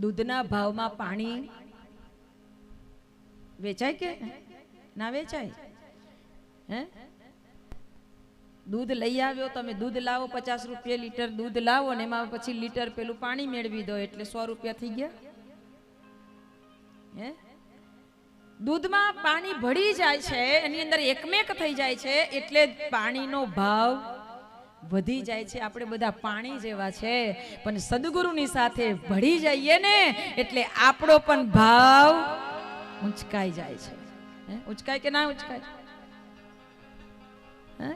દૂધના ભાવમાં પાણી વેચાય કે ના વેચાય? હે? દૂધ લઈ આવ્યો, તમે દૂધ લાવો, પચાસ રૂપિયા લીટર દૂધ લાવો ને એમાં પછી લીટર પેલું પાણી મેળવી દો, એટલે સો રૂપિયા થઈ ગયા. હે? દૂધમાં પાણી ભળી જાય છે, એની અંદર એકમેક થઈ જાય છે, એટલે પાણીનો ભાવ વધી જાય છે. આપણે બધા પાણી જેવા છે, પણ સદગુરુની સાથે ભળી જઈએ ને, એટલે આપણો પણ ભાવ ઉંચકાઈ જાય છે. ઉંચકાય કે ના ઉંચકાય?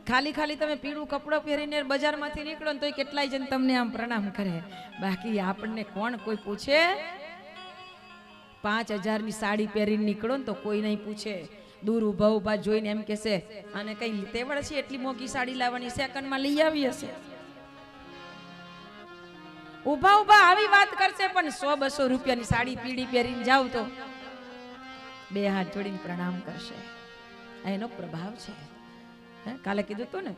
ખાલી ખાલી તમે પીળું કપડું પહેરીને બજારમાંથી નીકળો ને તોય કેટલાય જણ તમને આમ પ્રણામ કરે. બાકી આપણને કોણ કોઈ પૂછે? પાંચ હજારની સાડી પહેરીને નીકળો ને તો કોઈ નહીં પૂછે. દૂર ઊભા ઊભા જોઈને એમ કહેશે અને કઈ તેવડ છે એટલી મોંઘી સાડી લાવવાની? સેકન્ડમાં લઈ આવી હશે ઊભા ઊભા આવી વાત કરશે, પણ સો બસો રૂપિયાની સાડી પીળી પહેરીને જાવ તો બે હાથ જોડીને પ્રણામ કરશે. એનો પ્રભાવ છે. હે, કાલે કીધું તું ને,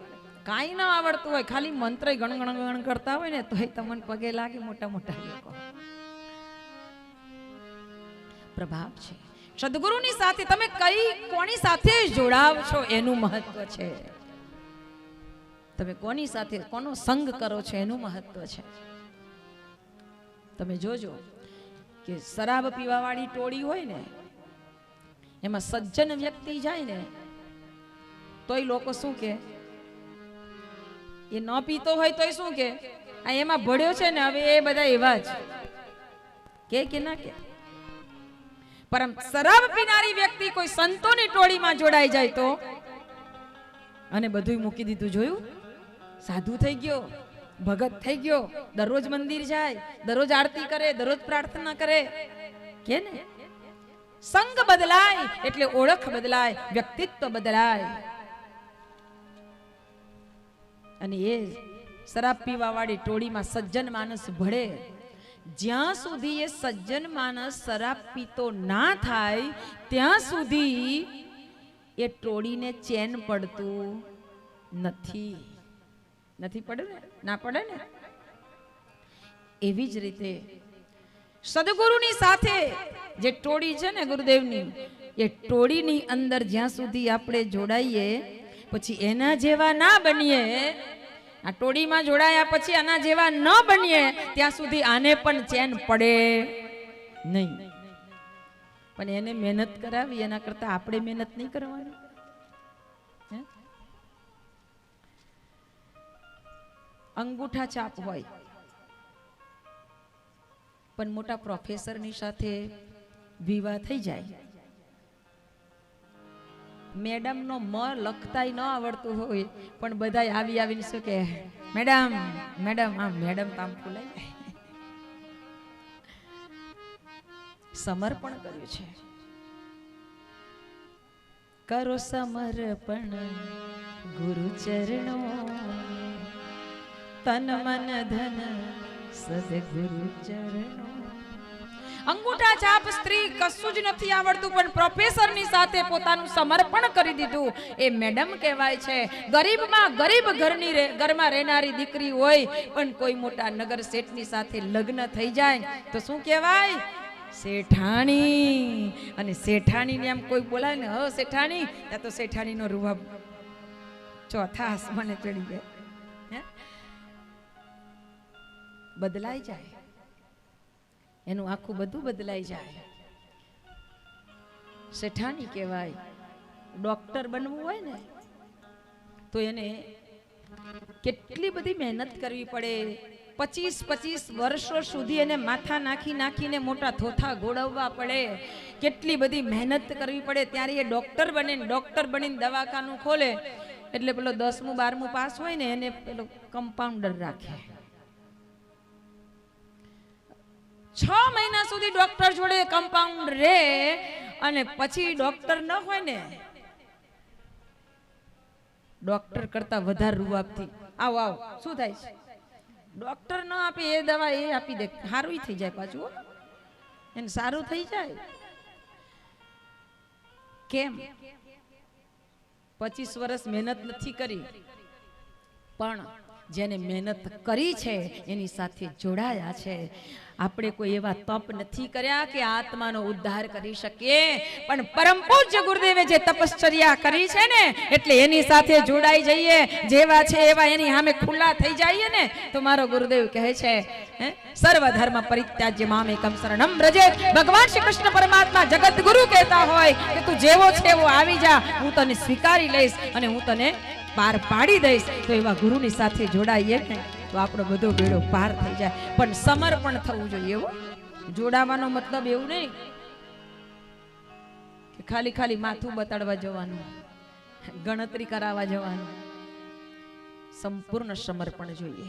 કાંઈ ના આવડતું હોય, ખાલી મંત્ર ગણ ગણ ગણ કરતા હોય ને, તોય તમને પગે લાગે મોટા મોટા લોકો. પ્રભાવ છે. સદગુરુની સાથે તમે કઈ કોની સાથે જોડાવ છો? એનું મહત્વ છે. તમે કોની સાથે, કોનો સંગ કરો છો? એનું મહત્વ છે. તમે જોજો કે શરાબ પીવાવાળી ટોળી હોય ને, એમાં સજ્જન વ્યક્તિ જાય ને, તોય લોકો શું કે? એ ન પીતો હોય તોય શું કે? આ એમાં ભળ્યો છે ને, હવે એ બધા એવા જ. કે કે ના કે? પરમ શરાબ પીનારી વ્યક્તિ કોઈ સંતોની ટોળીમાં જોડાઈ જાય તો? અને બધું મૂકી દીધું, જોયું? સાધુ થઈ ગયો, ભગત થઈ ગયો, દરરોજ મંદિર જાય, દરરોજ આરતી કરે, દરરોજ પ્રાર્થના કરે. કે ને? સંગ બદલાય એટલે ઓળખ બદલાય, વ્યક્તિત્વ બદલાય. અને એ શરાબ પીવા વાળી ટોળીમાં સજ્જન માણસ ભળે. જ્યાં સુધી એ સજ્જન માણસ શરાબ પીતો ના થાય, ત્યાં સુધી એ ટોળીને ચેન પડતું નથી. નથી પડે ને? ના પડે ને? એવી જ રીતે સદગુરુની સાથે જે ટોળી છે ને ગુરુદેવની, એ ટોળીની અંદર જ્યાં સુધી આપણે જોડાઈએ, પછી એના જેવા ના બનીએ આ ટોળીમાં જોડાયા પછી આના જેવા ન બનીએ, ત્યાં સુધી આને પણ ચેન પડે નહીં. પણ એને મહેનત કરાવી, એના કરતા આપણે મહેનત નહીં કરવાની? અંગૂઠા છાપ હોય. પણ મોટા પ્રોફેસરની સાથે વિવાહ થઈ જાય. મેડમનો મ લખતાય ન આવડતું હોય, પણ બધાય આવી આવીને શું કે મેડમ મેડમ, આ મેડમ તામ જાય. સમર્પણ કર્યું છે. કરો સમર્પણ, ગુરુ ચરણો. તન મન ધન, સદગુરુ ચરણો. અંગૂઠા છાપ સ્ત્રી કશું જ નથી આવડતું, પણ પ્રોફેસરની સાથે પોતાનું સમર્પણ કરી દીધું. એ મેડમ કહેવાય છે, ગરીબમાં ગરીબ ઘરની ઘરમાં રહેનારી દીકરી હોય, પણ કોઈ મોટા નગર શેઠની સાથે લગ્ન થઈ જાય, તો શું કહેવાય? શેઠાણી. અને શેઠાણીને એમ કોઈ બોલાય ને, હ, શેઠાણી. ત્યાં તો શેઠાણીનો રૂવાબ ચોથા આસમાને ચડી જાય? બદલાઈ જાય. એનું આખું બધું બદલાઈ જાય. શેઠાણી કહેવાય ડોક્ટર બનવું હોય ને, તો એને કેટલી બધી મહેનત કરવી પડે. પચીસ પચીસ વર્ષો સુધી એને માથા નાખી નાખીને મોટા થોથા ગોળવવા પડે. કેટલી બધી મહેનત કરવી પડે. ત્યારે એ ડોક્ટર બને ડૉક્ટર બનીને દવાખાનું ખોલે. એટલે પેલો દસમું બારમું પાસ હોય ને, એને પેલો કમ્પાઉન્ડર રાખે. છ મહિના સુધી ડોક્ટર જોડે કમ્પાઉન્ડ રે અને પછી ડોક્ટર ન હોય ને, ડોક્ટર કરતા વધારે રૂવાબથી આવો આવો, શું થાય છે? ડોક્ટર ન આપે એ દવા એ આપી દે. સારું થઈ જાય પાછું એને સારું થઈ જાય. કેમ? પચીસ વર્ષ મહેનત નથી કરી. પણ જેને મહેનત કરી છે, એની સાથે જોડાયા છે. આપણે કોઈ એવા તપ નથી કર્યા કે આત્માનો ઉદ્ધાર કરી શકીએ. પણ પરમ પૂજ્ય ગુરુદેવે જે તપશ્ચર્યા કરી છે ને, એટલે એની સાથે જોડાઈ જઈએ. જેવા છે એવા એની સામે ખુલ્લા થઈ જઈએ ને, તો મારો ગુરુદેવ કહે છે સર્વ ધર્મ પરિત્યાજ્ય મામ એકમ શરણમ રજે ભગવાન શ્રી કૃષ્ણ પરમાત્મા જગત ગુરુ કહેતા હોય કે તું જેવો છે એવો આવી જા, હું તને સ્વીકારી લઈશ અને હું તને પાર પાડી દઈશ. તો એવા ગુરુની સાથે જોડાઈએ ને. તો આપણો બધો બેડો પાર થઈ જાય. પણ સમર્પણ થવું જોઈએ, એવું? જોડાવાનો મતલબ એવું નહીં કે ખાલી ખાલી માથું બતાડવા જવાનું, ગણતરી કરાવવા જવાનું. સંપૂર્ણ સમર્પણ જોઈએ.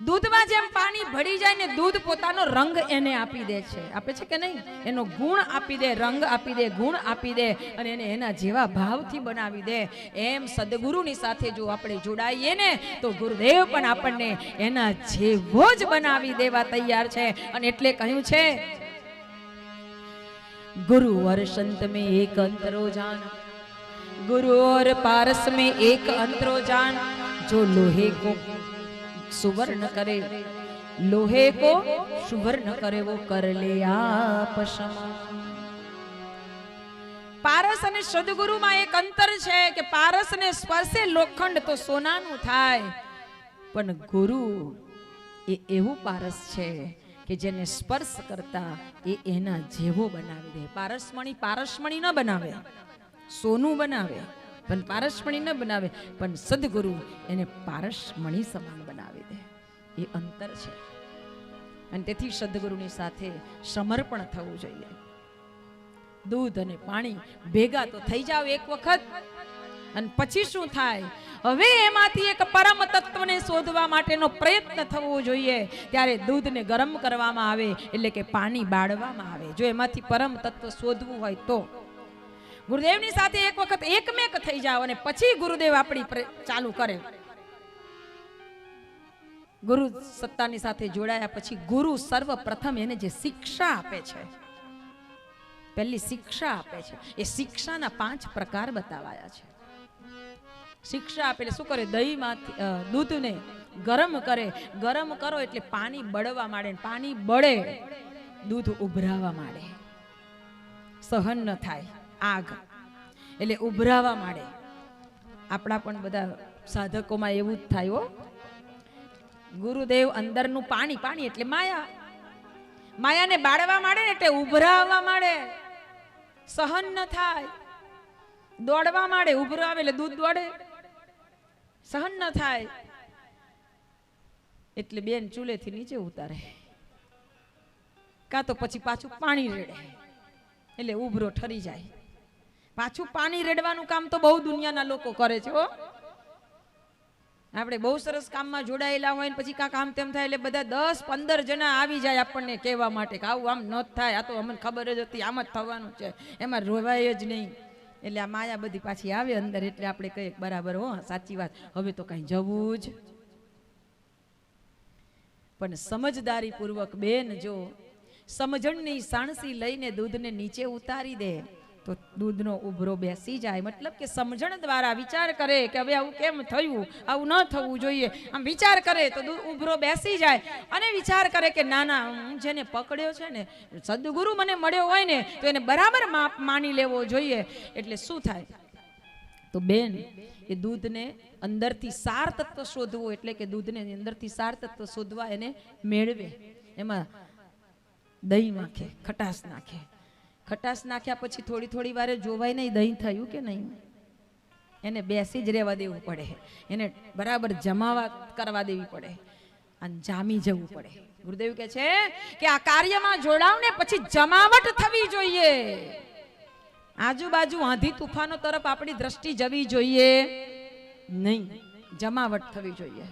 દૂધમાં જેમ પાણી ભળી જાય ને દૂધ પોતાનો રંગ એને આપી દે છે. આપે છે કે નહીં? એનો ગુણ આપી દે, રંગ આપી દે, ગુણ આપી દે અને એને એના જેવા ભાવથી બનાવી દે. એમ સદગુરુની સાથે જો આપણે જોડાઈએ ને, તો ગુરુદેવ પણ આપણને એના જેવો જ બનાવી દેવા તૈયાર છે. અને એટલે કહ્યું છે, ગુરુ વર સંત મેં એક અંતરો જાન, ગુરુ ઓર પારસ મેં એક અંતરો જાન, જો લોહે કો સુવર્ણ કરે. લોહે કો સુવર્ણ કરે, વો કર લે આપ પારસ અને સદગુરુમાં એક અંતર છે કે પારસ ને સ્પર્શે લોખંડ તો સોનાનું થાય. પણ ગુરુ એ એવું પારસ છે કે જેને સ્પર્શ કરતા એ એના જેવો બનાવી દે. પારસમણી પારસમણી ન બનાવે. સોનું બનાવે, પણ પારસમણી ન બનાવે. પણ સદગુરુ એને પારસમણી સમાન બનાવે. એ અંતર છે. અને તેથી સદગુરુની સાથે સમર્પણ થવું જોઈએ. દૂધ અને પાણી ભેગા તો થઈ જાવ એક વખત. અને પછી શું થાય? હવે એમાંથી એક પરમ તત્વને શોધવા માટેનો પ્રયત્ન થવો જોઈએ. ત્યારે દૂધને ગરમ કરવામાં આવે, એટલે કે પાણી બાળવામાં આવે. જો એમાંથી પરમ તત્વ શોધવું હોય તો. ગુરુદેવની સાથે એક વખત એકમેક થઈ જાવ અને પછી ગુરુદેવ આપણી ચાલુ કરે. ગુરુ સત્તાની સાથે જોડાયા પછી ગુરુ સર્વપ્રથમ એને જે શિક્ષા આપે છે, પહેલી શિક્ષા આપે છે, એ શિક્ષાના પાંચ પ્રકાર બતાવાયા છે. શિક્ષા આપે શું કરે? દહીંમાંથી દૂધને ગરમ કરે. ગરમ કરો એટલે પાણી બળવા માંડે પાણી બળે. દૂધ ઉભરાવા માંડે. સહન ન થાય. આગ. એટલે ઉભરાવા માંડે. આપણા પણ બધા સાધકોમાં એવું જ થાય હો. ગુરુદેવ અંદરનું પાણી પાણી એટલે માયા. માયાને બાળવા માંડે ને એટલે ઉભરાવા માંડે. સહન ન થાય. દોડવા માંડે, ઉભરાવે એટલે દૂધ દોડે. સહન ન થાય. એટલે બેન ચૂલેથી નીચે ઉતારે. કાં તો પછી પાછું પાણી રેડે. એટલે ઉભરો ઠરી જાય. પાછું પાણી રેડવાનું કામ તો બહુ દુનિયાના લોકો કરે છે હો. આપણે બહુ સરસ કામમાં જોડાયેલા હોય ને પછી કાં કામ તેમ થાય એટલે બધા દસ, પંદર જણા આવી જાય આપણને કહેવા માટે કે આવું આમ ન થાય. આ તો અમને ખબર જ હતી, આમ જ થવાનું છે. એમાં રોવાય જ નહીં. એટલે આ માયા બધી પાછી આવે અંદર એટલે આપણે કહીએ બરાબર હો, સાચી વાત. હવે તો કાંઈ જવું જ. પણ સમજદારી પૂર્વક બેન જો સમજણની સાણસી લઈને દૂધને નીચે ઉતારી દે તો દૂધનો ઉભરો બેસી જાય. મતલબ કે સમજણ દ્વારા વિચાર કરે કે હવે આવું કેમ થયું? આવું ન થવું જોઈએ. આમ વિચાર કરે તો દૂધ ઉભરો બેસી જાય. અને વિચાર કરે કે ના ના, હું જેને પકડ્યો છે ને, સદગુરુ મને મળ્યો હોય ને, તો એને બરાબર માપ માની લેવો જોઈએ. એટલે શું થાય? તો બેન, એ દૂધને અંદરથી સાર તત્વ શોધવું એટલે કે દૂધને અંદરથી સાર તત્વ શોધવા એને મેળવે. એમાં દહીં નાખે, ખટાશ નાખે. ખટાશ નાખ્યા પછી થોડી થોડી વારે જોવાય નહીં, દહીં થયું કે નહીં? એને બેસી જ રહેવા દેવું પડે. એને બરાબર જમાવા કરવા દેવી પડે. અને જામી જવું પડે. ગુરુદેવ કે છે કે આ કાર્યમાં જોડાવને પછી જમાવટ થવી જોઈએ. આજુબાજુ આંધી તુફાનો તરફ આપણી દ્રષ્ટિ જવી જોઈએ. નહીં, જમાવટ થવી જોઈએ.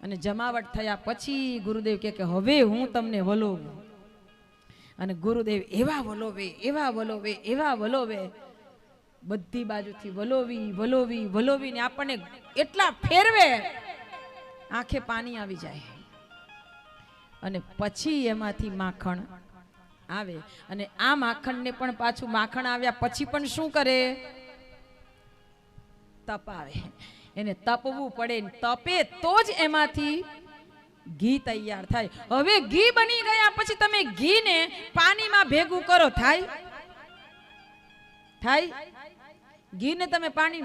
અને જમાવટ થયા પછી ગુરુદેવ કે હવે હું તમને વલોવું. અને ગુરુદેવ એવા વલોવે એવા વલોવે એવા વલોવે. બધી બાજુથી વલોવી વલોવી, વલોવીને આપણને એટલા ફેરવે, આંખે પાણી આવી જાય. અને પછી એમાંથી માખણ આવે. અને આ માખણને પણ પાછું માખણ આવ્યા પછી પણ શું કરે? તપાવે એને તપવું પડે. તપે તો જ એમાંથી ઘી તૈયાર થાય. હવે ઘી બની ગયા પછી તમે ઘીને પાણીમાં ભેગું કરો. થાય? થાય? ઘીને તમે પાણી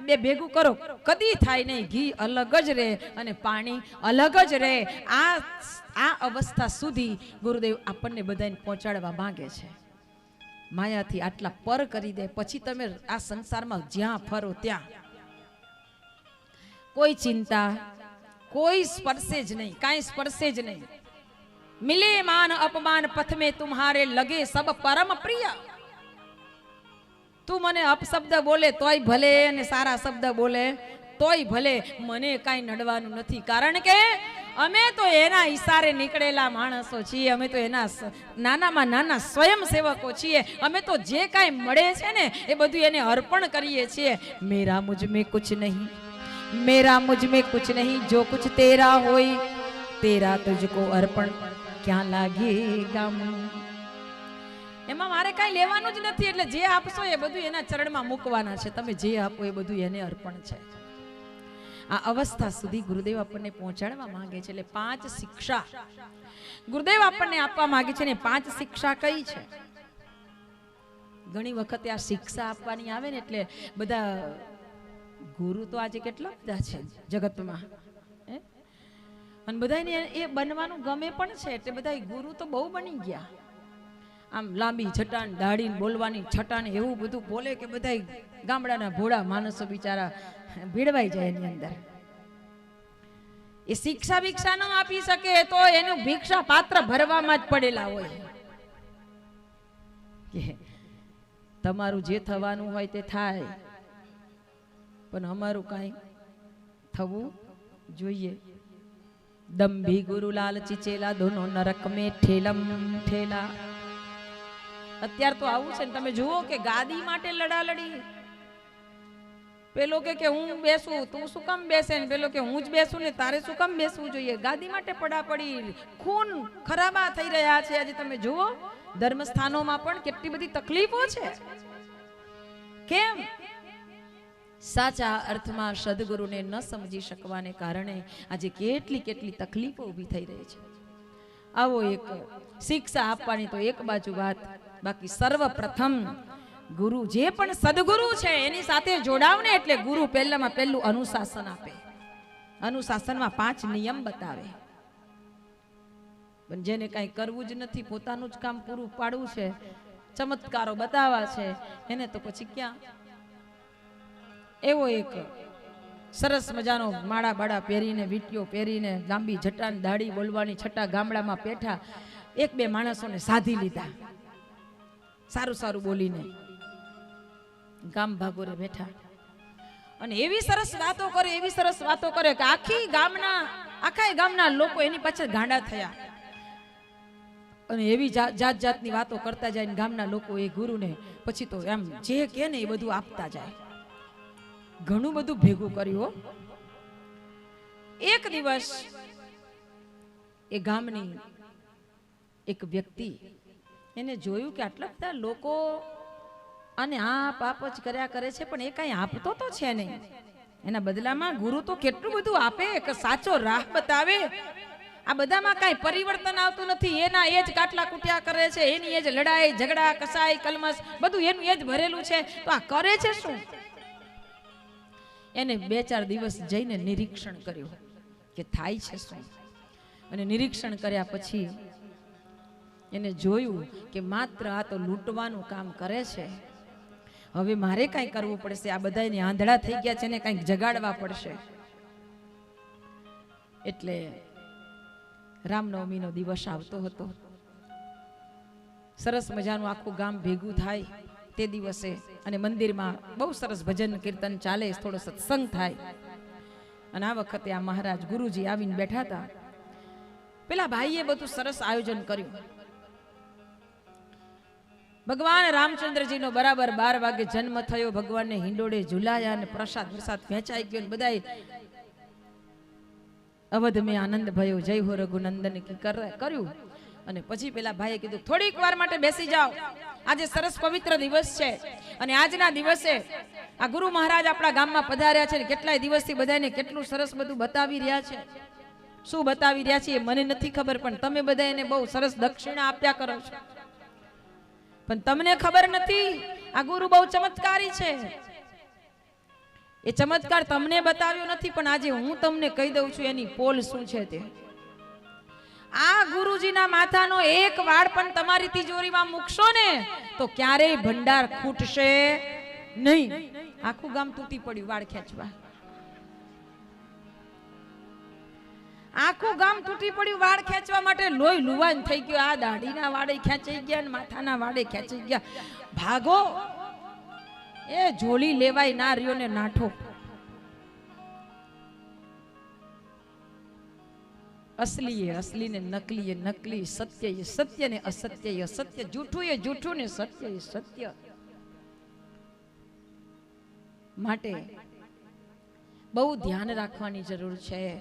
બે ભેગું કરો. કદી થાય નહીં. ઘી અલગ જ રહે અને પાણી અલગ જ રહે. આ આ અવસ્થા સુધી ગુરુદેવ આપણને બધાને પહોંચાડવા માંગે છે. માયાથી આટલા પર કરી દે, પછી તમે આ સંસારમાં જ્યાં ફરો ત્યાં. કોઈ ચિંતા કોઈ સ્પર્શે જ નહીં, કાંઈ સ્પર્શે જ નહીં. મિલે માન અપમાન પથમે તુમ્હારે લગે સબ પરમ પ્રિય. તું મને અપશબ્દ બોલે તોય ભલે અને સારા શબ્દ બોલે, તોય ભલે મને કાંઈ નડવાનું નથી. કારણ કે અમે તો એના ઈશારે નીકળેલા માણસો છીએ, અમે તો એના નાનામાં નાના સ્વયંસેવકો છીએ. અમે તો જે કાંઈ મળે છે ને, એ બધું એને અર્પણ કરીએ છીએ. મેરા મુજ મેં કુછ નહીં. मेरा मुझ में कुछ नहीं जो कुछ तेरा होई तेरा तुझको अर्पण ક્યાં લાગેગા મું એમાં મારે કાંઈ લેવાનું જ નથી એટલે જે આપશો એ બધું એના ચરણમાં મૂકવાના છે તમે જે આપો એ બધું એને અર્પણ છે આ અવસ્થા સુધી ગુરુદેવ આપણને પહોંચાડવા માંગે છે એટલે પાંચ શિક્ષા ગુરુદેવ આપણને આપવા માંગે છે ને પાંચ શિક્ષા કઈ છે ઘણી વખતે આ શિક્ષા આપવાની આવે ને એટલે બધા ગુરુ તો આજે કેટલા બધા છે જગતમાં અને બધાને એ બનવાનું ગમે પણ છે, એટલે બધા ગુરુ તો બહુ બની ગયા. આમ લાંબી છટાણ દાઢી બોલવાની, છટાણ એવું બધું બોલે કે બધા ગામડાના ભોળા માણસો બિચારા ભીડવાઈ જાય એની અંદર. એ શિક્ષા ભિક્ષા ન આપી શકે તો એનું ભિક્ષા પાત્ર ભરવામાં જ પડેલા હોય. તમારું જે થવાનું હોય તે થાય. પણ અમારું કાંઈ થવું જોઈએ. દંભી ગુરુલાલ ચીચેલા, દોનો નરક મે ઠેલમ ઠેલા. અત્યાર તો આવું છે ને, તમે જુઓ કે ગાદી માટે લડાલડી. પેલો કે કે હું બેસું, તું શું કામ બેસે ને? પેલો કે હું જ બેસું ને, તારે શું કામ બેસવું જોઈએ? ગાદી માટે પડા પડી. ખૂન ખરાબા થઈ રહ્યા છે આજે તમે જુઓ. ધર્મસ્થાનોમાં પણ કેટલી બધી તકલીફો છે. કેમ? સાચા અર્થમાં સદગુરુને ન સમજી શકવાને કારણે આજે કેટલી કેટલી તકલીફો ઊભી થઈ રહી છે. આવો એક શિક્ષા આપવાની તો એક બાજુ વાત, બાકી સર્વપ્રથમ ગુરુ જે પણ સદગુરુ છે એની સાથે જોડાવને એટલે ગુરુ પહેલામાં પહેલું અનુશાસન આપે. અનુશાસનમાં પાંચ નિયમ બતાવે. પણ જેને કાંઈ કરવું જ નથી, પોતાનું જ કામ પૂરું પાડવું છે, ચમત્કારો બતાવવા છે, એને તો પછી ક્યાં? એવો એક સરસ મજાનો માળા બાળા પહેરીને, વીંટીઓ પહેરીને, લાંબી જટાન દાઢી બોલવાની છટા ગામડામાં પેઠા એક બે માણસોને સાધી લીધા. સારું સારું બોલીને ગામ ભાગોરે બેઠા. અને એવી સરસ વાતો કરે, એવી સરસ વાતો કરે કે આખી ગામના આખા ગામના લોકો એની પાછળ ગાંડા થયા. અને એવી જાત જાત જાતની વાતો કરતા જાય ગામના લોકો એ ગુરુને પછી તો એમ જે કે ને એ બધું આપતા જાય. ઘણું બધું ભેગું કર્યું. એક દિવસ એ ગામની એક વ્યક્તિ એને જોયું કે આટલા બધા લોકો અને આ પાપ જ કર્યા કરે છે, પણ એ કાંઈ આપતો તો છે નહીં. એના બદલામાં ગુરુ તો કેટલું બધું આપે કે સાચો રાહ બતાવે. આ બધામાં કાંઈ પરિવર્તન આવતું નથી. એના એ જ કાટલા કુટ્યા કરે છે, એની એ જ લડાઈ, ઝઘડા, કસાઈ, કલમસ, બધું એનું એ જ ભરેલું છે. તો આ કરે છે શું? એને બે ચાર દિવસ જઈને નિરીક્ષણ કર્યું કે થાય છે શું? અને નિરીક્ષણ કર્યા પછી એને જોયું કે માત્ર આ તો લૂંટવાનું કામ કરે છે. હવે મારે કાંઈ કરવું પડશે? આ બધાની આંધળા થઈ ગયા છે ને કાંઈક જગાડવા પડશે. એટલે રામનવમીનો દિવસ આવતો હતો. સરસ મજાનું આખું ગામ ભેગું થાય. તે દિવસે અને મંદિરમાં બહુ સરસ ભજન કીર્તન ચાલે, થોડો સત્સંગ થાય. અને આ વખતે આ મહારાજ ગુરુજી આવીને બેઠા હતા. પેલા ભાઈએ બધું સરસ આયોજન કર્યું. ભગવાન રામચંદ્રજીનો બરાબર બાર વાગે જન્મ થયો, ભગવાનને હિંડોળે ઝુલાયા અને પ્રસાદ પ્રસાદ વહેંચાઈ ગયો બધા અવધ મેં આનંદ ભયો, જય હો રઘુનંદન કર્યું. અને પછી પેલા ભાઈએ કીધું, થોડીક વાર માટે બેસી જાઓ. આજે સરસ પવિત્ર દિવસ છે. અને આજના દિવસે આ ગુરુ મહારાજ આપણા ગામમાં પધાર્યા છે કેટલાય દિવસથી બધાને કેટલું સરસ બધું બતાવી રહ્યા છે. શું બતાવી રહ્યા છે એ મને નથી ખબર, પણ તમે બધા એને બહુ સરસ દક્ષિણા આપ્યા કરો છો. પણ તમને ખબર નથી, આ ગુરુ બહુ ચમત્કારી છે. એ ચમત્કાર તમને બતાવ્યો નથી, પણ આજે હું તમને કહી દઉં છું એની પોલ શું છે તે. આ ગુરુજીના માથાનો એક વાળ પણ તમારી તિજોરીમાં મૂકશો ને, તો ક્યારેય ભંડાર ખૂટશે નહીં. આખું ગામ તૂટી પડ્યું વાળ ખેંચવા. આખું ગામ તૂટી પડ્યું વાળ ખેંચવા માટે લોહી લુવાન થઈ ગયો. આ દાઢીના વાળે ખેંચાઈ ગયા ને માથાના વાળે ખેંચાઈ ગયા. ભાગો. એ જોલી લેવાય ના રહ્યો ને નાઠો. અસલી એ અસલી ને નકલી એ નકલી સત્ય એ સત્ય ને અસત્ય એ અસત્ય જૂઠું એ જૂઠું ને સત્ય એ સત્ય. માટે બહુ ધ્યાન રાખવાની જરૂર છે.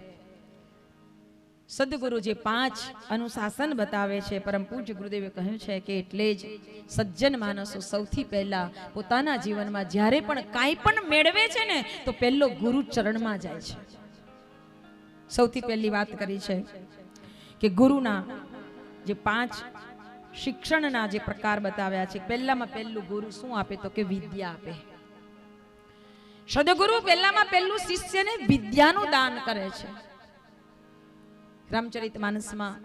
સદગુરુ જે પાંચ અનુશાસન બતાવે છે, પરમ પૂજ્ય ગુરુદેવે કહ્યું છે કે એટલે જ સજ્જન માણસો સૌથી પહેલા પોતાના જીવનમાં જ્યારે પણ કાંઈ પણ મેળવે છે ને, તો પહેલો ગુરુ ચરણમાં જાય છે. સૌથી પહેલી વાત કરી છે કે ગુરુના જે પાંચ શિક્ષણના જે પ્રકાર બતાવ્યા છે, પહેલામાં પહેલું ગુરુ શું આપે તો કે વિદ્યા આપે. સદગુરુ પહેલામાં પહેલું શિષ્યને વિદ્યાનું દાન કરે છે. રામચરિત માનસમાં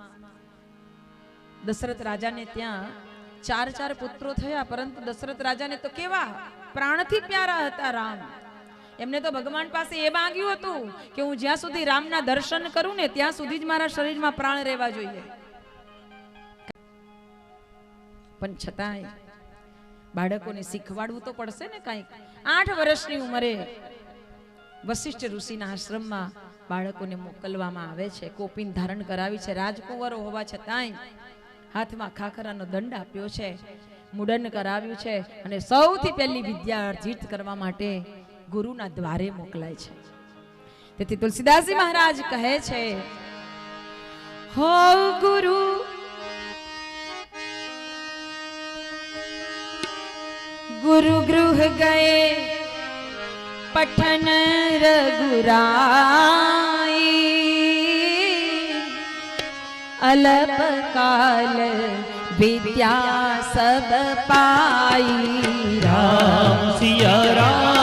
દશરથ રાજાને ત્યાં ચાર ચાર પુત્રો થયા, પરંતુ દશરથ રાજાને તો કેવા પ્રાણથી પ્યારા હતા રામ. એમને તો ભગવાન પાસે એ માંગ્યું હતું કે હું જ્યાં સુધી રામના દર્શન કરું ને ત્યાં સુધી જ મારા શરીરમાં પ્રાણ રહેવા જોઈએ. પણ છતાંય બાળકોને શીખવાડવું તો પડશે ને કાંઈક. આઠ વર્ષની ઉંમરે વશિષ્ઠ ઋષિના આશ્રમમાં બાળકોને મોકલવામાં આવે છે, કોપીન ધારણ કરાવી છે, રાજકુંવરો હોવા છતાંય હાથમાં ખાખરાનો દંડ આપ્યો છે, મુડન કરાવ્યું છે અને સૌથી પહેલી વિદ્યા અર્જિત કરવા માટે ગુરુના દ્વારે મોકલાય છે. તેથી તુલસીદાસજી મહારાજ કહે છે, હો ગુરુ ગુરુ ગૃહ ગયે પઠન રઘુરાઈ, અલપ કાલ વિદ્યા સબ પાઈ. રામ સિયા રામ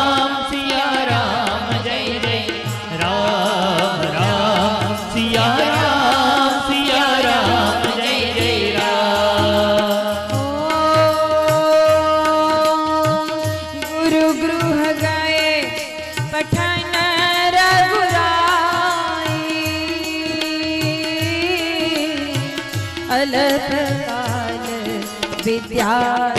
વિદ્યા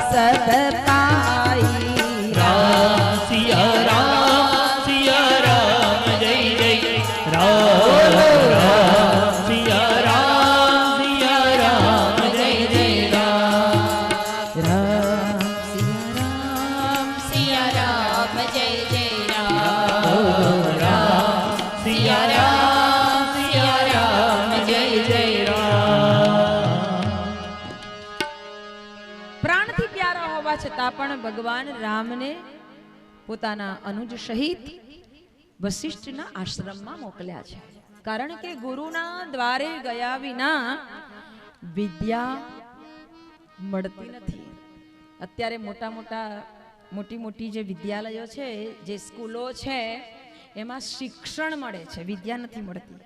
પોતાના અનુજ સહિત વશિષ્ઠના આશ્રમમાં મોકલ્યા છે. કારણ કે ગુરુના દ્વારે ગયા વિના વિદ્યા મળતી નથી. અત્યારે મોટા મોટા, મોટી મોટી જે વિદ્યાલયો છે, જે સ્કૂલો છે, એમાં શિક્ષણ મળે છે. વિદ્યા નથી મળતી.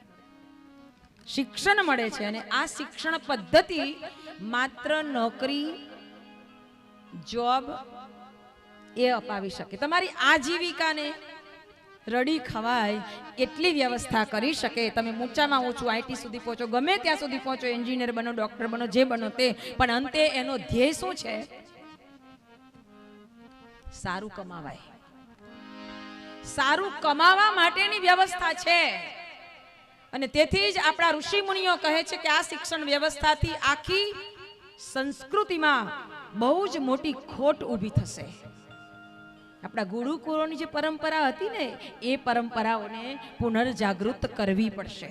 શિક્ષણ મળે છે અને આ શિક્ષણ પદ્ધતિ માત્ર નોકરી, જોબ એ અપાવી શકે. તમારી આજીવિકાને રડી ખવાય એટલી વ્યવસ્થા કરી શકે. તમે ઊંચામાં ઊંચું આઈટી સુધી પહોંચો. ગમે ત્યાં સુધી પહોંચો. એન્જિનિયર બનો, ડોક્ટર બનો, જે બનો તે. પણ અંતે એનો ધ્યેય શું છે? સારું કમાવાય. સારું કમાવા માટેની વ્યવસ્થા છે. અને તેથી જ આપણા ઋષિ મુનિઓ કહે છે કે આ શિક્ષણ વ્યવસ્થાથી આખી સંસ્કૃતિમાં બહુ જ મોટી ખોટ ઊભી થશે. આપણા ગુરુકુળોની જે પરંપરા હતી ને, એ પરંપરાઓને પુનર્જાગૃત કરવી પડશે.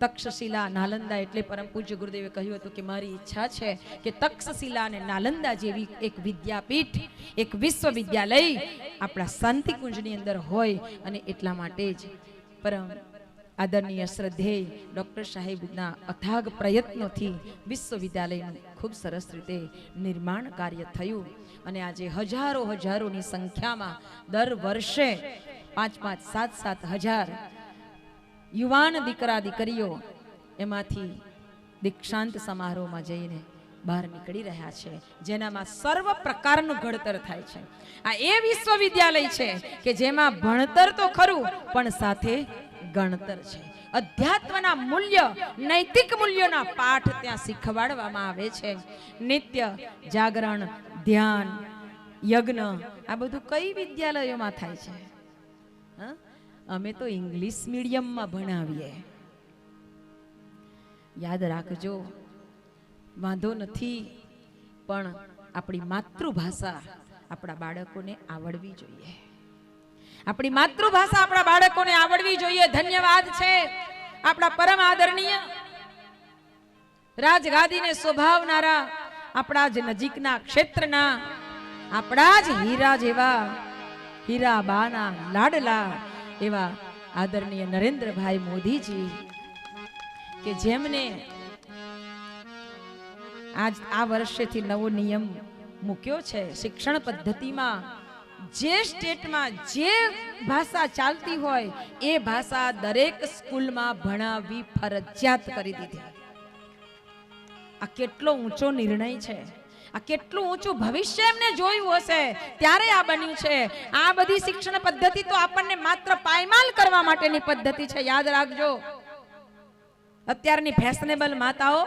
તક્ષશિલા નાલંદા એટલે પરમ પૂજ્ય ગુરુદેવે કહ્યું હતું કે મારી ઈચ્છા છે કે તક્ષશિલા અને નાલંદા જેવી એક વિદ્યાપીઠ, એક વિશ્વવિદ્યાલય આપણા શાંતિકુંજની અંદર હોય અને એટલા માટે જ પરમ આદરણીય શ્રદ્ધેય ડૉક્ટર સાહેબના અથાગ પ્રયત્નોથી વિશ્વવિદ્યાલયનું ખૂબ સરસ રીતે નિર્માણ કાર્ય થયું. અને આજે હજારો હજારોની સંખ્યામાં દર વર્ષે પાંચ પાંચ સાત સાત હજાર યુવાન દીકરા દીકરીઓ એમાંથી દીક્ષાંત સમારોહમાં જઈને બહાર નીકળી રહ્યા છે. જેનામાં સર્વ પ્રકારનું ઘડતર થાય છે. આ એ વિશ્વવિદ્યાલય છે કે જેમાં ભણતર તો ખરું, પણ સાથે ગણતર છે. અધ્યાત્મના મૂલ્ય, નૈતિક મૂલ્યોના પાઠ ત્યાં શીખવાડવામાં આવે છે. નિત્ય, જાગરણ, ધ્યાન, યજ્ઞ, આ બધું કઈ વિદ્યાલયોમાં થાય છે? અમે તો ઇંગ્લિશ મીડિયમમાં ભણાવીએ. યાદ રાખજો, વાંધો નથી, પણ આપણી માતૃભાષા આપણા બાળકોને આવડવી જોઈએ. આપણી માતૃભાષા આપણા બાળકોને આવડવી જોઈએ. ધન્યવાદ છે. આપણા પરમ આદરણીય રાજગાદીને શોભાવનારા આપણા જ નજીકના ક્ષેત્રના આપણા જ હીરા જેવા, હીરાબાના લાડલા એવા આદરણીય નરેન્દ્રભાઈ મોદીજી કે જેમને આજ આ વર્ષેથી નવો નિયમ મૂક્યો છે. શિક્ષણ પદ્ધતિમાં જે સ્ટેટમાં જે ભાષા ચાલતી હોય, એ ભાષા દરેક સ્કૂલમાં ભણાવવી ફરજિયાત કરી દીધી. આ કેટલો ઊંચો નિર્ણય છે. આ કેટલું ઊંચું ભવિષ્ય એમને જોયું હશે. ત્યારે આ બન્યું છે. આ બધી શિક્ષણ પદ્ધતિ તો આપણને માત્ર પાયમાલ કરવા માટેની પદ્ધતિ છે. યાદ રાખજો. અત્યારની ફેશનેબલ માતાઓ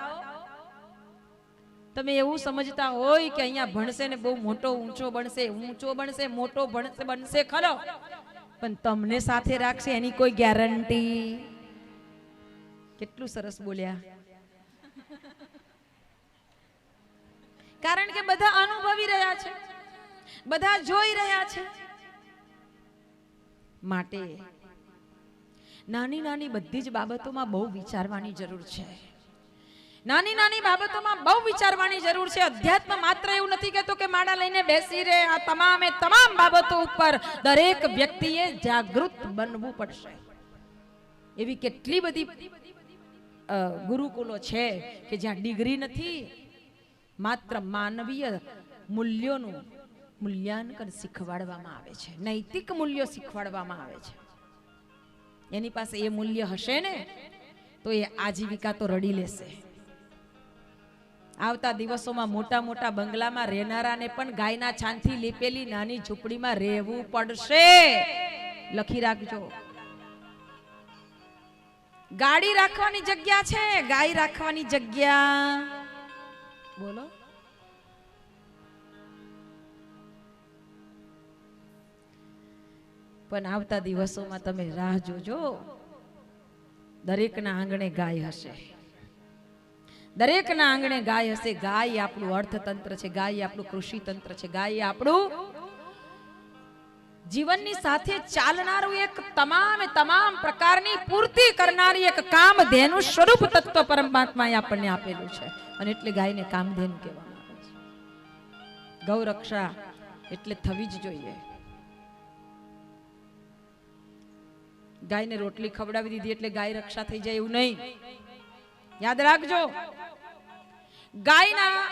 તમે એવું સમજતા હોય કે અહીંયા ભણશે ને બહુ મોટો ઊંચો બનશે ઊંચો બનશે, મોટો ભણશે, બનશે ખરો. પણ તમને સાથે રાખશે એની કોઈ ગેરંટી? કેટલું સરસ બોલ્યા. કારણ કે બધા અનુભવી રહ્યા છે, બધા જોઈ રહ્યા છે. માટે નાની નાની બધી જ બાબતોમાં બહુ વિચારવાની જરૂર છે. નાની નાની બાબતોમાં બહુ વિચારવાની જરૂર છે. અધ્યાત્મ માત્ર એવું નથી કહેતો કે માળા લઈને બેસી રહે. આ તમામે તમામ બાબતો ઉપર દરેક વ્યક્તિએ જાગૃત બનવું પડશે. એવી કેટલી બધી ગુરુકુલો છે કે જ્યાં ડિગ્રી નથી, માત્ર માનવીય મૂલ્યોનું મૂલ્યાંકન શીખવાડવામાં આવે છે. નૈતિક મૂલ્યો શીખવાડવામાં આવે છે. એની પાસે એ મૂલ્ય હશે ને, તો એ આજીવિકા તો રડી લેશે. આવતા દિવસોમાં મોટા મોટા બંગલામાં રહેનારાને પણ ગાયના છાનથી લીપેલી નાની ઝૂંપડીમાં રહેવું પડશે. લખી રાખજો. ગાડી રાખવાની જગ્યા છે, ગાય રાખવાની જગ્યા. બોલો. પણ આવતા દિવસોમાં તમે રાહ જોજો. દરેકના આંગણે ગાય હશે. દરેકના આંગણે ગાય હશે. ગાય આપણું અર્થતંત્ર છે, ગાય આપણું કૃષિ તંત્ર છે, ગાય આપણું જીવનની સાથે ચાલનારું એક તમામ તમામ પ્રકારની પૂર્તિ કરનારી એક કામધેનુ સ્વરૂપ તત્વ પરમાત્માએ આપણને આપેલું છે. અને એટલે ગાયને કામધેનુ કહેવામાં આવે છે. ગૌરક્ષા એટલે થવી જ જોઈએ. ગાયને રોટલી ખવડાવી દીધી એટલે ગાય રક્ષા થઈ જાય એવું નહીં. યાદ રાખજો. ગાયના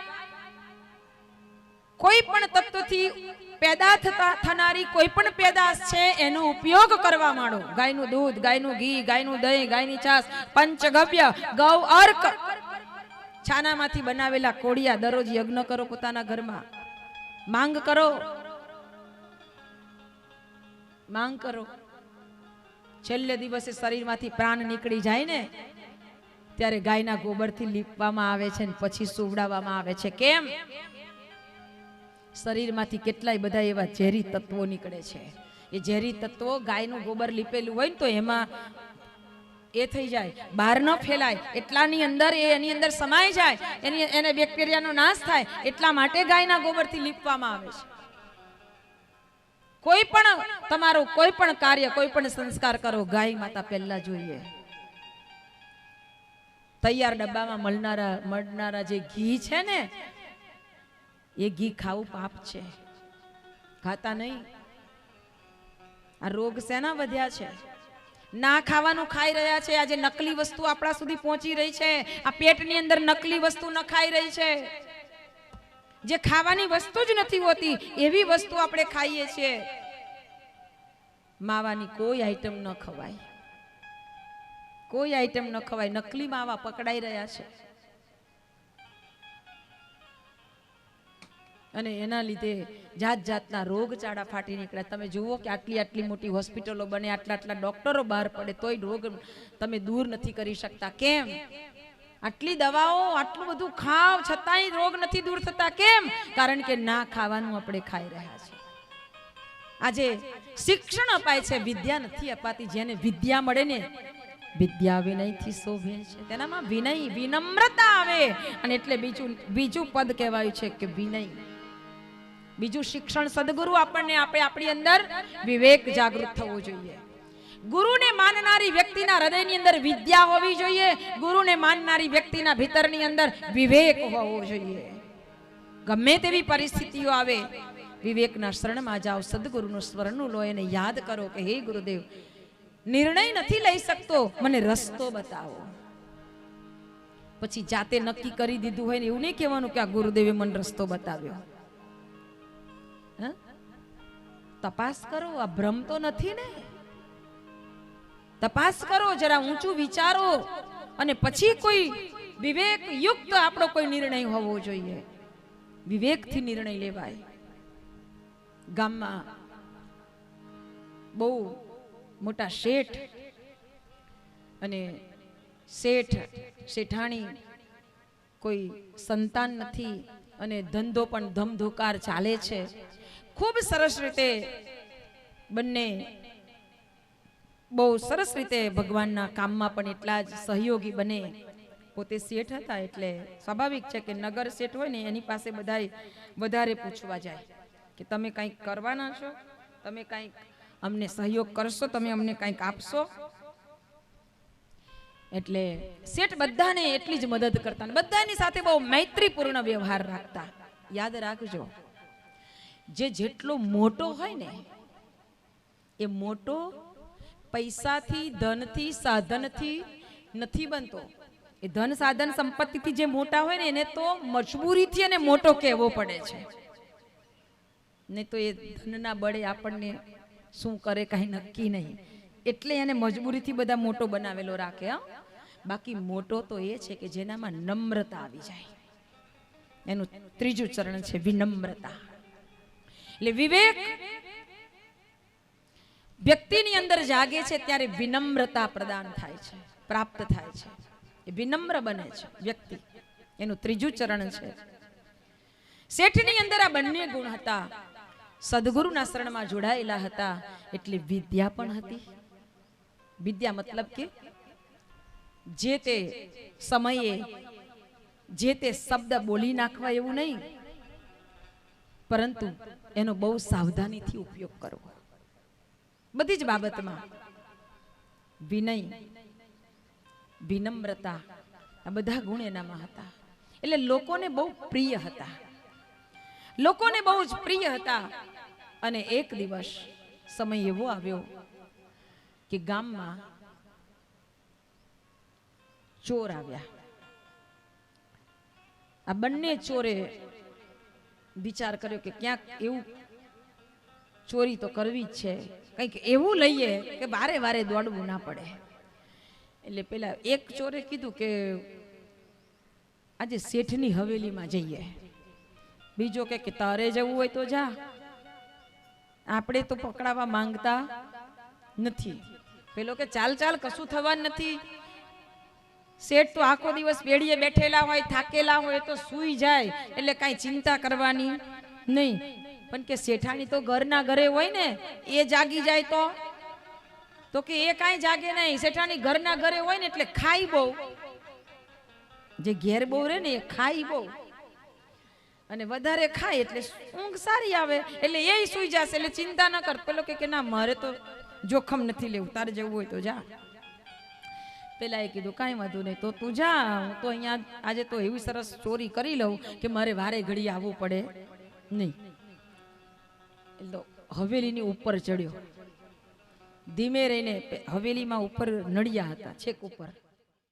કોઈ પણ તત્વથી પેદા થતા, થનારી કોઈ પણ પેદાશ છે, એનો ઉપયોગ કરવા માંડો. ગાયનું દૂધ, ગાયનું ઘી, ગાયનું દહીં, ગાયની છાસ પંચગવ્ય, ગૌ અર્ક. છાનામાંથી બનાવેલા કોડિયા દરરોજ યજ્ઞ કરો પોતાના ઘરમાં. માંગ કરો. માંગ કરો. છેલ્લે દિવસે શરીરમાંથી પ્રાણ નીકળી જાય ને? ત્યારે ગાયના ગોબરથી લીપવામાં આવે છે ને પછી સુવડાવવામાં આવે છે. કેમ? શરીરમાંથી કેટલાય બધા એવા ઝેરી તત્વો નીકળે છે. એ ઝેરી તત્વો ગાયનું ગોબર લીપેલું હોય ને તો એમાં એ થઈ જાય. બહાર ન ફેલાય. એટલાની અંદર એ એની અંદર સમાઈ જાય. એની એને બેક્ટેરિયાનો નાશ થાય. એટલા માટે ગાયના ગોબરથી લીપવામાં આવે છે. કોઈ પણ તમારું કોઈ પણ કાર્ય, કોઈ પણ સંસ્કાર કરો, ગાય માતા પહેલા જોઈએ. તૈયાર ડબ્બામાં મળનારા મળનારા જે ઘી છે ને, એ ઘી ખાવું પાપ છે. ખાતા નહીં. આ રોગ શેના વધ્યા છે? ના ખાવાનું ખાઈ રહ્યા છે. આજે નકલી વસ્તુ આપણા સુધી પહોંચી રહી છે. આ પેટની અંદર નકલી વસ્તુ ન ખાઈ રહી છે. જે ખાવાની વસ્તુ જ નથી હોતી, એવી વસ્તુ આપણે ખાઈએ છીએ. માવાની કોઈ આઈટમ ન ખવાય. કોઈ આઈટમ ન ખવાય. નકલી માવા પકડાઈ રહ્યા છે. અને એના લીધે જાત જાતના રોગચાળા ફાટી નીકળ્યા. તમે જુઓ કે આટલી આટલી મોટી હોસ્પિટલો બને, આટલા આટલા ડોક્ટરો બહાર પડે, તોય રોગ તમે દૂર નથી કરી શકતા. કેમ? આટલી દવાઓ, આટલું બધું ખાવ, છતાંય રોગ નથી દૂર થતા. કેમ? કારણ કે ના ખાવાનું આપણે ખાઈ રહ્યા છે. આજે શિક્ષણ અપાય છે, વિદ્યા નથી અપાતી. જેને વિદ્યા મળે ને વિદ્યા વિનયથી શોભે છે. તેનામાં વિનય, વિનમ્રતા આવે. અને એટલે બીજું બીજું પદ કહેવાયું છે કે વિનય. બીજું શિક્ષણ સદગુરુ આપણને આપે, આપણી અંદર વિવેક જાગૃત થવો જોઈએ. ગુરુને માનનારી વ્યક્તિના હૃદયની અંદર વિદ્યા હોવી જોઈએ. ગુરુને માનનારી વ્યક્તિના ભીતરની અંદર વિવેક હોવો જોઈએ. ગમે તેવી પરિસ્થિતિઓ આવે, વિવેકના શરણમાં જાઓ, સદગુરુનું સ્મરણનું લો એને યાદ કરો કે, હે ગુરુદેવ નિર્ણય નથી લઈ શકતો. મને રસ્તો બતાવો. પછી જાતે નક્કી કરી દીધું હોય ને એવું નહીં કહેવાનું કે આ ગુરુદેવે મને રસ્તો બતાવ્યો. તપાસ કરો, આ ભ્રમ તો નથી ને? તપાસ કરો, જરા ઊંચું વિચારો. અને પછી કોઈ વિવેક યુક્ત આપણો કોઈ નિર્ણય હોવો જોઈએ. વિવેકથી નિર્ણય લેવાય. ગામમાં બહુ મોટા શેઠ અને શેઠ, શેઠાણી કોઈ સંતાન નથી અને ધંધો પણ ધમધોકાર ચાલે છે. ખૂબ સરસ રીતે બંને બહુ સરસ રીતે ભગવાનના કામમાં પણ એટલા જ સહયોગી બને. પોતે શેઠ હતા એટલે સ્વાભાવિક છે કે નગર શેઠ હોય ને એની પાસે બધાય વધારે પૂછવા જાય કે તમે કંઈક કરવાના છો? તમે કંઈક અમને સહયોગ કરશો, તમે અમને કંઈક આપશો. એટલે શેઠ બધાને એટલી જ મદદ કરતા બધાની સાથે બહુ મૈત્રીપૂર્ણ વ્યવહાર રાખતા. યાદ રાખજો, જે જેટલો મોટો હોય ને, એ મોટો પૈસાથી, ધનથી, સાધનથી નથી બનતો. એ ધન, સાધન, સંપત્તિથી જે મોટા હોય ને, એને તો મજબૂરીથી એને મોટો કહેવો પડે છે. નહીં તો એ ધનના બળે આપણને શું કરે કાંઈ નક્કી નહીં. એટલે એને મજબૂરીથી બધા મોટો બનાવેલો રાખે, હા. બાકી મોટો તો એ છે કે જેનામાં નમ્રતા આવી જાય. એનું ત્રીજું ચરણ છે વિનમ્રતા. એટલે વિવેક વ્યક્તિની અંદર જાગે છે ત્યારે વિનમ્રતા પ્રદાન થાય છે, પ્રાપ્ત થાય છે. એ વિનમ્ર બને છે વ્યક્તિ. એનું ત્રીજું ચરણ છે. શેઠની અંદર આ બંને ગુણ હતા. સદગુરુના શરણમાં જોડાયેલા હતા. એટલે વિદ્યા પણ હતી. વિદ્યા મતલબ કે જે તે સમયે જે તે શબ્દ બોલી નાખવા એવું નહીં, પરંતુ એનો બહુ સાવધાનીથી ઉપયોગ કરવો. બધી જ બાબતમાં વિનય, વિનમ્રતા, આ બધા ગુણ એનામાં હતા. એટલે લોકોને બહુ પ્રિય હતા. લોકોને બહુ જ પ્રિય હતા. અને એક દિવસ સમય એવો આવ્યો કે ગામમાં ચોર આવ્યા. આ બંને ચોરે વિચાર કર્યો કે ક્યાંક એવું ચોરી તો કરવી જ છે. કંઈક એવું લઈએ કે વારે વારે દોડવું ના પડે. એટલે પેલા એક ચોરે કીધું કે આજે શેઠની હવેલીમાં જઈએ. બીજો કે તારે જવું હોય તો જા. આપણે તો પકડાવા માંગતા નથી. પેલો કે, ચાલ ચાલ, કશું થવાનું નથી. શેઠ તો આખો દિવસ બેડીએ બેઠેલા હોય, થાકેલા હોય તો સૂઈ જાય, એટલે કાંઈ ચિંતા કરવાની નહીં. પણ કે શેઠાણી તો ઘરના ઘરે હોય ને, એ જાગી જાય તો? તો કે એ કાંઈ જાગે નહીં. શેઠાણી ઘરના ઘરે હોય ને, એટલે ખાઈ બહુ. જે ઘેર બહુ રહે ને, એ ખાઈ બહુ. અને વધારે ખાય એટલે ઊંઘ સારી આવે. એટલે એ સુઈ જશે, એટલે ચિંતા ન કર. પેલો કે ના, મારે તો જોખમ નથી લેવું. તારે જવું હોય તો જા. પેલા એ કીધું, કાંઈ વાંધો નહીં, તો તું જા. હું તો અહીંયા આજે તો એવી સરસ ચોરી કરી લઉં કે મારે વારે ઘડી આવવું પડે. નહીં. એટલે હવેલીની ઉપર ચડ્યો. ધીમે રહીને હવેલીમાં ઉપર નડિયા હતા, છેક ઉપર.